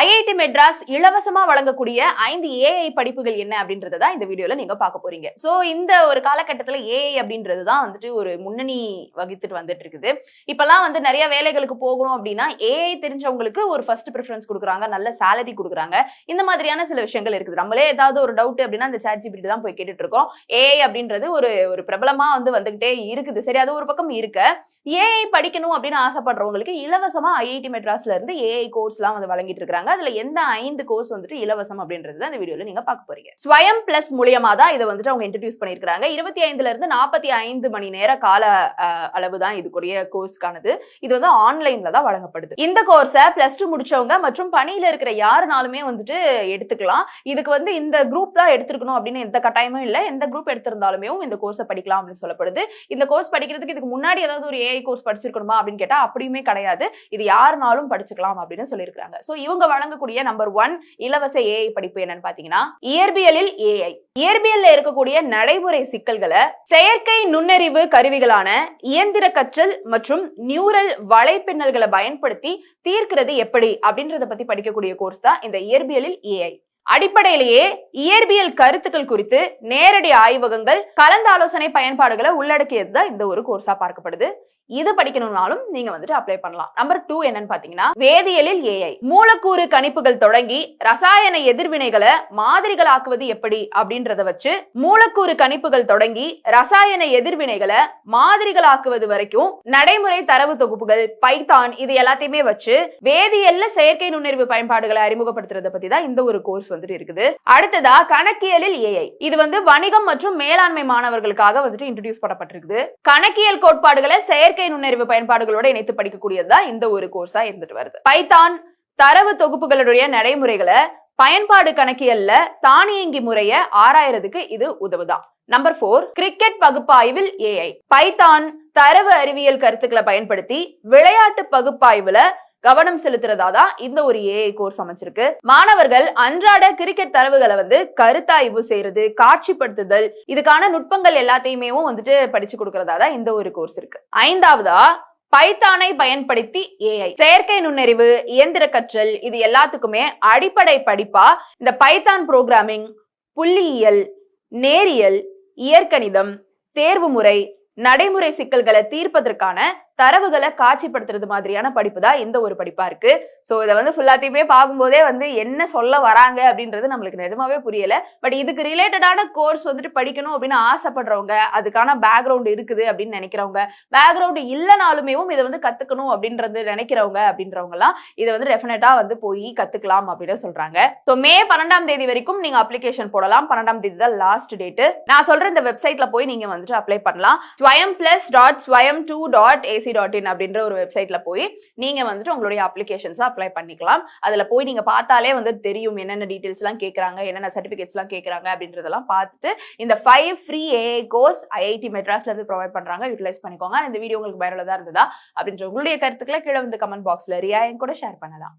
IIT Madras இலவசமா வழங்கக்கூடிய ஐந்து ஏஐ படிப்புகள் என்ன அப்படின்றத தான் இந்த வீடியோல நீங்க பார்க்க போறீங்க. ஸோ இந்த ஒரு காலகட்டத்தில் ஏஐ அப்படின்றது தான் வந்துட்டு ஒரு முன்னணி வகித்துட்டு வந்துட்டு இருக்குது. இப்பெல்லாம் வந்து நிறைய வேலைகளுக்கு போகணும் அப்படின்னா ஏஐ தெரிஞ்சவங்களுக்கு ஒரு ஃபர்ஸ்ட் ப்ரிஃபரன்ஸ் கொடுக்குறாங்க நல்ல சேலரி கொடுக்குறாங்க. இந்த மாதிரியான சில விஷயங்கள் இருக்குது. நம்மளே ஏதாவது ஒரு டவுட் அப்படின்னா அந்த சாட் ஜிபிடி தான் போய் கேட்டுட்டு இருக்கோம். ஏஐ அப்படின்றது ஒரு ஒரு பிரபலமா வந்து வந்துகிட்டே இருக்குது. சரி அது ஒரு பக்கம் இருக்க. ஏஐ படிக்கணும் அப்படின்னு ஆசைப்படுறவங்களுக்கு இலவசமா ஐஐடி மெட்ராஸ்ல இருந்து ஏஐ கோர்ஸ்லாம் வந்து வழங்கிட்டு அதுல எந்த ஐந்து கோர்ஸ் வந்துட்டு இலவசம் அப்படின்றது தான் இந்த வீடியோல நீங்க பார்க்க போறீங்க. ஸ்வயம் பிளஸ் மூலியமா தான் இதை வந்துட்டு அவங்க இன்ட்ரடியூஸ் பண்ணிருக்காங்க இருபத்தி ஐந்துல இருந்து நாற்பத்தி ஐந்து மணி நேர கால அளவு தான் இதுக்குரிய கோர்ஸ்க்கானது இது வந்து ஆன்லைன்ல தான் வழங்கப்படுது. இந்த கோர்ஸை பிளஸ் டூ முடிச்சவங்க மற்றும் பணியில இருக்கிற யாருனாலுமே வந்துட்டு எடுத்துக்கலாம். இதுக்கு வந்து இந்த குரூப் தான் எடுத்துருக்கணும் அப்படின்னு எந்த கட்டாயமும் இல்லை. எந்த குரூப் எடுத்திருந்தாலுமே இந்த கோர்ஸை படிக்கலாம் அப்படின்னு சொல்லப்படுது. இந்த கோர்ஸ் படிக்கிறதுக்கு இதுக்கு முன்னாடி ஏதாவது ஒரு ஏஐ கோர்ஸ் படிச்சிருக்கணுமா அப்படின்னு கேட்டா அப்படியுமே கிடையாது. இது யாருனாலும் படிச்சுக்கலாம் அப்படின்னு சொல்லியிருக்காங்க சோ இவங்க வழங்கக்கூடிய நம்பர் ஒன் இலவச ஏஐ படிப்பு என்னன்னு பாத்தீங்கன்னா இயற்பியலில் ஏஐ இயற்பியல்ல இருக்கக்கூடிய நடைமுறை சிக்கல்களை செயற்கை நுண்ணறிவு கருவிகளான இயந்திர கற்றல் மற்றும் நியூரல் வலைப்பின்னல்களை பயன்படுத்தி தீர்க்கிறது எப்படி அப்படின்றத பத்தி படிக்கக்கூடிய கோர்ஸ் தான் இந்த இயற்பியலில் ஏஐ அடிப்படையிலேயே இயற்பியல் கருத்துக்கள் குறித்து நேரடி ஆய்வகங்கள் கலந்தாலோசனை பயன்பாடுகளை உள்ளடக்கியது தான் இந்த ஒரு கோர்ஸா பார்க்கப்படுது. இது படிக்கணும்னாலும் நீங்க வந்துட்டு அப்ளை பண்ணலாம். நம்பர் டூ என்னன்னு பாத்தீங்கன்னா வேதியியலில் ஏஐ மூலக்கூறு கணிப்புகள் தொடங்கி ரசாயன எதிர்வினைகளை மாதிரிகளாக்குவது எப்படி அப்படின்றத வச்சு மூலக்கூறு கணிப்புகள் தொடங்கி ரசாயன எதிர்வினைகளை மாதிரிகளாக்குவது வரைக்கும் நடைமுறை தரவு தொகுப்புகள் பைத்தான் இது எல்லாத்தையுமே வச்சு வேதியியல்ல செயற்கை நுண்ணறிவு பயன்பாடுகளை அறிமுகப்படுத்துறத பத்தி தான் இந்த ஒரு கோர்ஸ் வந்துட்டு இருக்குது. அடுத்ததா கணக்கியலில் ஏஐ இது வந்து வணிகம் மற்றும் மேலாண்மை மாணவர்களுக்காக வந்துட்டு இன்ட்ரடியூஸ் பண்ணப்பட்டிருக்குது. கணக்கியல் கோட்பாடுகளை செயற்கை செயற்கை நுண்ணறிவு பயன்பாடுகளோட இணைத்து படிக்கக்கூடியதுதான் இந்த ஒரு கோர்ஸா இருந்துட்டு வருது. பைத்தான் தரவு தொகுப்புகளுடைய நடைமுறைகளை பயன்பாடு கணக்கியல்ல தானியங்கி முறைய ஆராயறதுக்கு இது உதவுதான் நம்பர் போர் கிரிக்கெட் பகுப்பாய்வில் ஏஐ பைத்தான் தரவு அறிவியல் கருத்துக்களை பயன்படுத்தி விளையாட்டு பகுப்பாய்வுல கவனம் செலுத்துறதா தான் இந்த ஒரு ஏஐ கோர்ஸ் அமைச்சிருக்கு. மாணவர்கள் அன்றாட கிரிக்கெட் தரவுகளை வந்து கருத்தாய்வு செய்யறது காட்சிப்படுத்துதல் இதுக்கான நுட்பங்கள் எல்லாத்தையுமே வந்துட்டு படிச்சு கொடுக்கறதா தான் இந்த ஒரு கோர்ஸ் இருக்கு. ஐந்தாவதா பைத்தானை பயன்படுத்தி ஏஐ செயற்கை நுண்ணறிவு இயந்திர கற்றல் இது எல்லாத்துக்குமே அடிப்படை படிப்பா இந்த பைத்தான் புரோகிராமிங் புள்ளியியல் நேரியல் இயற்கணிதம் தேர்வு முறை நடைமுறை சிக்கல்களை தீர்ப்பதற்கான தரவுகளை காட்சிப்படுத்துறது மாதிரியான படிப்பு தான் இந்த ஒரு படிப்பா இருக்கு. சோ இதை வந்து ஃபுல்லாத்தையுமே பார்க்கும்போதே வந்து என்ன சொல்ல வராங்க அப்படின்றது நம்மளுக்கு நிஜமாவே புரியல. பட் இதுக்கு ரிலேட்டடான கோர்ஸ் வந்துட்டு படிக்கணும் அப்படின்னு ஆசைப்படுறவங்க அதுக்கான பேக்ரவுண்ட் இருக்குது அப்படின்னு நினைக்கிறவங்க பேக்ரவுண்ட் இல்லைனாலுமே இதை வந்து கத்துக்கணும் அப்படின்றது நினைக்கிறவங்க அப்படின்றவங்க எல்லாம் இதை வந்து டெஃபினட்டா வந்து போய் கத்துக்கலாம் அப்படின்னு சொல்றாங்க. ஸோ மே பன்னெண்டாம் தேதி வரைக்கும் நீங்க அப்ளிகேஷன் போடலாம். பன்னெண்டாம் தேதி தான் லாஸ்ட் டேட் நான் சொல்ற இந்த வெப்சைட்ல போய் நீங்க வந்துட்டு அப்ளை பண்ணலாம். Swayam plus dot Swayam two dot AC dot in அப்படின்ற ஒரு வெப்சைட்ல போய் நீங்க வந்துட்டு உங்களுடைய அப்ளிகேஷன்ஸை அப்ளை பண்ணிக்கலாம். அதுல போய் நீங்க பார்த்தாலே வந்து தெரியும் என்னென்ன டீடைல்ஸ் எல்லாம் கேட்கறாங்க என்னென்ன சர்டிபிகேட்ஸ் எல்லாம் கேட்கறாங்க அப்படின்றதெல்லாம் பார்த்துட்டு இந்த five free A course IIT மெட்ராஸ்ல இருந்து ப்ரொவைட் பண்றாங்க யூட்டிலைஸ் பண்ணிக்கோங்க. இந்த வீடியோ உங்களுக்கு பயனுள்ளதா இருந்ததா அப்படின்ற உங்களுடைய கருத்துக்களை கீழே வந்து கமெண்ட் பாக்ஸ்ல ரியா என் கூட ஷேர் பண்ணலாம்.